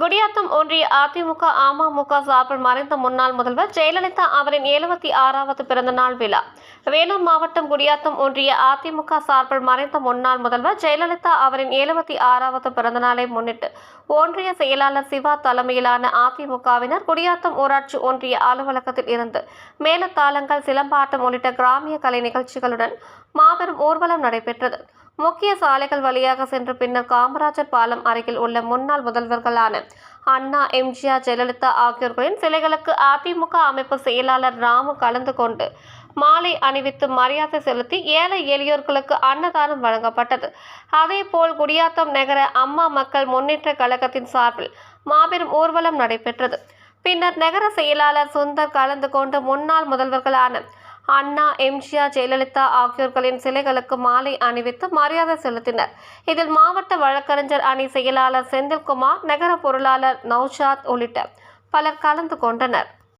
குடியாத்தம் ஒன்றிய அதிமுக அமமுக சார்பில் மறைந்த முன்னாள் முதல்வர் ஜெயலலிதா அவரின் எழுபத்தி ஆறாவது பிறந்தநாள் விழா. வேலூர் மாவட்டம் குடியாத்தம் ஒன்றிய அதிமுக சார்பில் மறைந்த முன்னாள் முதல்வர் ஜெயலலிதா அவரின் எழுபத்தி ஆறாவது பிறந்தநாளை முன்னிட்டு ஒன்றிய செயலாளர் சிவா தலைமையிலான அதிமுகவினர் குடியாத்தம் ஊராட்சி ஒன்றிய அலுவலகத்தில் இருந்து மேலத்தாளங்கள் சிலம்பாட்டம் உள்ளிட்ட கிராமிய கலை நிகழ்ச்சிகளுடன் மாபெரும் ஊர்வலம் நடைபெற்றது. முக்கிய சாலைகள் வழியாக சென்று பின்னர் காமராஜர் பாலம் அருகில் உள்ள முன்னாள் முதல்வர்களான அண்ணா எம்ஜிஆர் ஜெயலலிதா ஆகியோர்களின் சிலைகளுக்கு அதிமுக அமைப்பு செயலாளர் ராமு கலந்து கொண்டு மாலை அணிவித்து மரியாதை செலுத்தி ஏழை எளியோர்களுக்கு அன்னதானம் வழங்கப்பட்டது. அதேபோல் குடியாத்தம் நகர அம்மா மக்கள் முன்னேற்ற கழகத்தின் சார்பில் மாபெரும் ஊர்வலம் நடைபெற்றது. பின்னர் நகர செயலாளர் சுந்தர் கலந்து கொண்டு முன்னாள் முதல்வர்களான அண்ணா எம்ஜிஆர் ஜெயலலிதா ஆகியோர்களின் சிலைகளுக்கு மாலை அணிவித்து மரியாதை செலுத்தினர். இதில் மாவட்ட வழக்கறிஞர் அணி செயலாளர் செந்தில்குமார் நகர பொருளாளர் நௌஷாத் உள்ளிட்ட பலர் கலந்து கொண்டனர்.